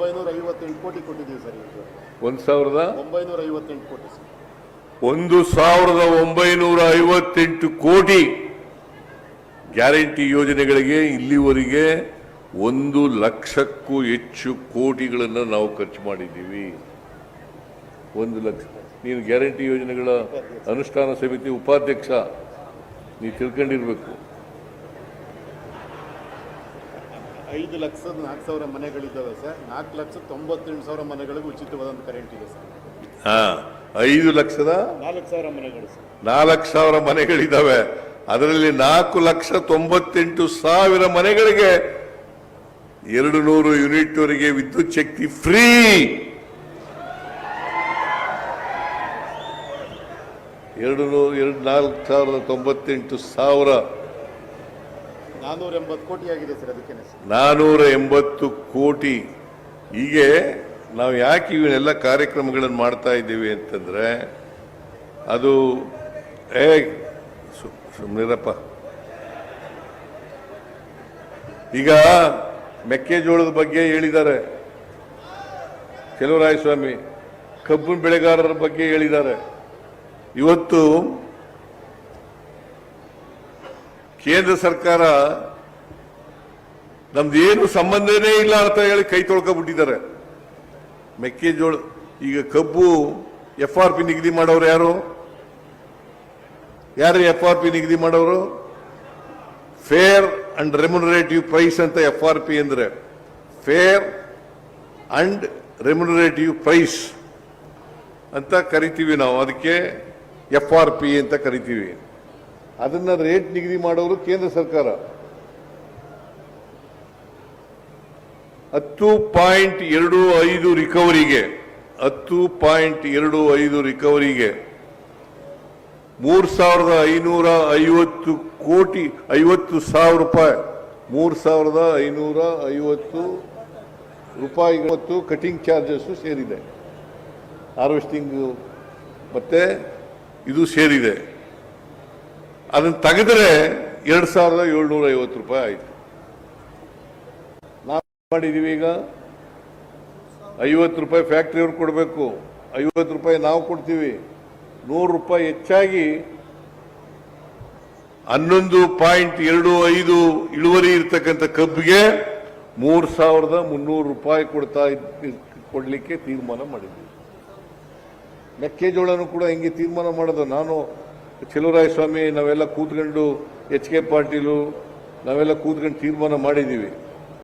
ಒಂಬೈನೂರ ಐವತ್ತೆಂಟು ಕೋಟಿ ಕೊಟ್ಟಿದ್ದೀವಿ ಸರ್ ಒಂದು ಸಾವಿರದ? ಒಂಬೈನೂರ ಐವತ್ತೆಂಟು ಕೋಟಿ ಸರ್. ಒಂದು ಸಾವಿರದ ಒಂಬೈನೂರ ಐವತ್ತೆಂಟು ಕೋಟಿ ಗ್ಯಾರಂಟಿ ಯೋಜನೆಗಳಿಗೆ ಇಲ್ಲಿವರೆಗೆ ಒಂದು ಲಕ್ಷಕ್ಕೂ ಹೆಚ್ಚು ಕೋಟಿಗಳನ್ನು ನಾವು ಖರ್ಚು ಮಾಡಿದ್ದೀವಿ. ಒಂದು ಲಕ್ಷ. ನೀನು ಗ್ಯಾರಂಟಿ ಯೋಜನೆಗಳ ಅನುಷ್ಠಾನ ಸಮಿತಿ ಉಪಾಧ್ಯಕ್ಷ ನೀವು ತಿಳ್ಕೊಂಡಿರ್ಬೇಕು. ಐದು ಲಕ್ಷದ ನಾಲ್ಕು ಸಾವಿರ ಮನೆಗಳಿದ್ದಾವೆ ಸರ್. ನಾಲ್ಕು ಲಕ್ಷ ತೊಂಬತ್ತೆಂಟು ಸಾವಿರ ಮನೆಗಳಿಗೆ ಉಚಿತವಾದಂಥ ಕರೆಂಟ್ ಇದೆ ಸರ್. ಹಾ ಐದು ಲಕ್ಷದ ನಾಲ್ಕು ಸಾವಿರ ಮನೆಗಳು ಸರ್. ನಾಲ್ಕು ಸಾವಿರ ಮನೆಗಳಿದ್ದಾವೆ. ಅದರಲ್ಲಿ ನಾಲ್ಕು ಲಕ್ಷ ತೊಂಬತ್ತೆಂಟು ಸಾವಿರ ಮನೆಗಳಿಗೆ ಎರಡು ನೂರು ಯೂನಿಟ್ವರೆಗೆ ವಿದ್ಯುತ್ ಶಕ್ತಿ ಫ್ರೀ. ಎರಡು ನೂರು ಎರಡು ನಾಲ್ಕು ಸಾವಿರದ ತೊಂಬತ್ತೆಂಟು ಸಾವಿರ ನಾನ್ನೂರ ಎಂಬತ್ತು ಕೋಟಿ ಆಗಿದೆ ಸರ್ ಅದಕ್ಕೆ ನಾನೂರ ಎಂಬತ್ತು ಕೋಟಿ. ಹೀಗೆ ನಾವು ಯಾಕೆ ಇವನ್ನೆಲ್ಲ ಕಾರ್ಯಕ್ರಮಗಳನ್ನು ಮಾಡ್ತಾ ಇದ್ದೀವಿ ಅಂತಂದ್ರೆ ಅದು, ಏ, ಸು- ಸುಮ್ನಿರಪ್ಪ. ಈಗ ಮೆಕ್ಕೆಜೋಳದ ಬಗ್ಗೆ ಹೇಳಿದ್ದಾರೆ. ಸ್ವಾಮಿ ಕಬ್ಬು ಬೆಳೆಗಾರರ ಬಗ್ಗೆ ಹೇಳಿದ್ದಾರೆ. ಇವತ್ತು ಕೇಂದ್ರ ಸರ್ಕಾರ ನಮ್ದು ಏನು ಸಂಬಂಧನೇ ಇಲ್ಲ ಅಂತ ಹೇಳಿ ಕೈ ತೊಳ್ಕೊಬಿಟ್ಟಿದ್ದಾರೆ. ಮೆಕ್ಕೆಜೋಳ, ಈಗ ಕಬ್ಬು ಎಫ್ ಆರ್ ಪಿ ನಿಗದಿ ಮಾಡೋರು ಯಾರು? ಯಾರು ಎಫ್ ಆರ್ ಪಿ ನಿಗದಿ ಮಾಡೋರು? ಫೇರ್ ಅಂಡ್ ರೆಮ್ಯುನರೇಟಿವ್ ಪ್ರೈಸ್ ಅಂತ ಎಫ್ ಆರ್ ಪಿ ಅಂದ್ರೆ ಫೇರ್ ಅಂಡ್ ರೆಮ್ಯುನರೇಟಿವ್ ಪ್ರೈಸ್ ಅಂತ ಕರಿತೀವಿ ನಾವು. ಅದಕ್ಕೆ ಎಫ್ ಆರ್ ಪಿ ಅಂತ ಕರಿತೀವಿ. ಅದನ್ನ ರೇಟ್ ನಿಗದಿ ಮಾಡೋರು ಕೇಂದ್ರ ಸರ್ಕಾರ. ಹತ್ತು ಪಾಯಿಂಟ್ ಎರಡು ಐದು ರಿಕವರಿಗೆ, ಹತ್ತು ಪಾಯಿಂಟ್ ಎರಡು ಐದು ರಿಕವರಿಗೆ ಮೂರ್ ಸಾವಿರದ ಐನೂರ ಐವತ್ತು ಕೋಟಿ, ಐವತ್ತು ಸಾವಿರ ರೂಪಾಯಿ, ಮೂರ್ ಸಾವಿರದ ಐನೂರ ಐವತ್ತು ರೂಪಾಯಿ ಮತ್ತು ಕಟಿಂಗ್ ಚಾರ್ಜಸ್ ಸೇರಿದೆ. ಹಾರ್ವೆಸ್ಟಿಂಗ್ ಮತ್ತೆ ಇದು ಸೇರಿದೆ. ಅದನ್ನು ತೆಗೆದ್ರೆ ಎರಡ್ ಸಾವಿರದ ಏಳ್ನೂರ ಐವತ್ತು ರೂಪಾಯಿ ಆಯಿತು. ನಾವು ಮಾಡಿದೀವಿ ಈಗ. ಐವತ್ತು ರೂಪಾಯಿ ಫ್ಯಾಕ್ಟ್ರಿಯವ್ರು ಕೊಡಬೇಕು. ಐವತ್ತು ರೂಪಾಯಿ ನಾವು ಕೊಡ್ತೀವಿ. ನೂರು ರೂಪಾಯಿ ಹೆಚ್ಚಾಗಿ ಹನ್ನೊಂದು ಪಾಯಿಂಟ್ ಎರಡು ಐದು ಇಳುವರಿ ಇರ್ತಕ್ಕಂಥ ಕಬ್ಬಿಗೆ ಮೂರು ಸಾವಿರದ ಮುನ್ನೂರು ರೂಪಾಯಿ ಕೊಡ್ತಾ ಕೊಡ್ಲಿಕ್ಕೆ ತೀರ್ಮಾನ ಮಾಡಿದ್ವಿ. ಮೆಕ್ಕೆಜೋಳನು ಕೂಡ ಹಿಂಗೆ ತೀರ್ಮಾನ ಮಾಡೋದು ನಾನು ಸ್ವಾಮಿ ನಾವೆಲ್ಲ ಕೂತ್ಕೊಂಡು ಎಚ್ ಕೆ ಪಾಟೀಲು ನಾವೆಲ್ಲ ಕೂತ್ಕೊಂಡು ತೀರ್ಮಾನ ಮಾಡಿದ್ದೀವಿ.